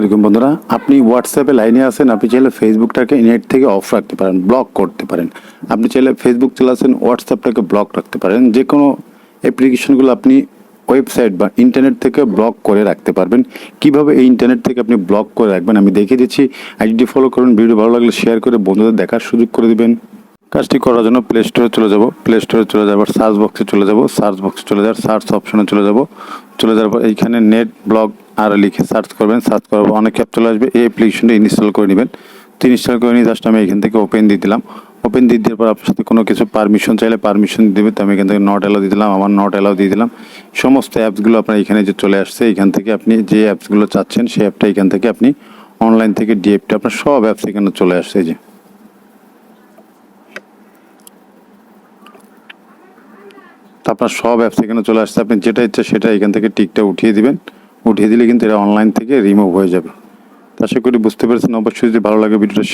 আলাইকুম বন্ধুরা, আপনি হোয়াটসঅ্যাপে লাইনে আসেন আপনি চাইলে ফেসবুকটাকে নেট থেকে অফ রাখতে পারেন ব্লক করতে পারেন। আপনি চাইলে ফেসবুক চলে চালাচ্ছেন হোয়াটসঅ্যাপটাকে ব্লক রাখতে পারেন। যে কোনো অ্যাপ্লিকেশনগুলো আপনি ওয়েবসাইট বা ইন্টারনেট থেকে ব্লক করে রাখতে পারবেন। কীভাবে এই ইন্টারনেট থেকে আপনি ব্লক করে রাখবেন, আমি দেখিয়ে দিচ্ছি। আইডি ফলো করুন, ভিডিও ভালো লাগলে শেয়ার করে বন্ধুদের দেখার সুযোগ করে দিবেন। কাজটি করার জন্য প্লে স্টোরে চলে যাব। প্লে স্টোরে চলে যাবার সার্চ বক্সে চলে যাব। সার্চ বক্সে চলে যাওয়ার সার্চ অপশনে চলে যাব। চলে যাওয়ার পর এইখানে নেট ব্লগ আর লিখে সার্চ করবেন। সার্চ করার পর অনেক অ্যাপ চলে আসবে। এই অ্যাপ্লিকেশনটা ইনস্টল করে নেবেন। তো ইনস্টল করে নিয়ে জাস্ট আমি এখান থেকে ওপেন দিয়ে দিলাম। ওপেন দিয়ে দেওয়ার পর আপনার সাথে কোনো কিছু পারমিশন চাইলে পারমিশন দেবে। তো আমি এখান থেকে নট অ্যালাউ দিয়ে দিলাম। আমার নট অ্যালাউ দিয়ে দিলাম। সমস্ত অ্যাপসগুলো আপনার এখানে যে চলে আসছে, এখান থেকে আপনি যে অ্যাপসগুলো চাচ্ছেন, সেই অ্যাপটা এখান থেকে আপনি অনলাইন থেকে ডিএফটা আপনার সব অ্যাপস এখানে চলে আসছে। যে তো আপনার সব অ্যাপস এখানে চলে আসছে। আপনি যেটা ইচ্ছা সেটা এখান থেকে টিকটা উঠিয়ে দিবেন। উঠিয়ে দিলে কিন্তু এটা অনলাইন থেকে রিমুভ হয়ে যাবে। আশা করি বুঝতে পেরেছেন। অবশ্যই যদি ভালো লাগে ভিডিওটা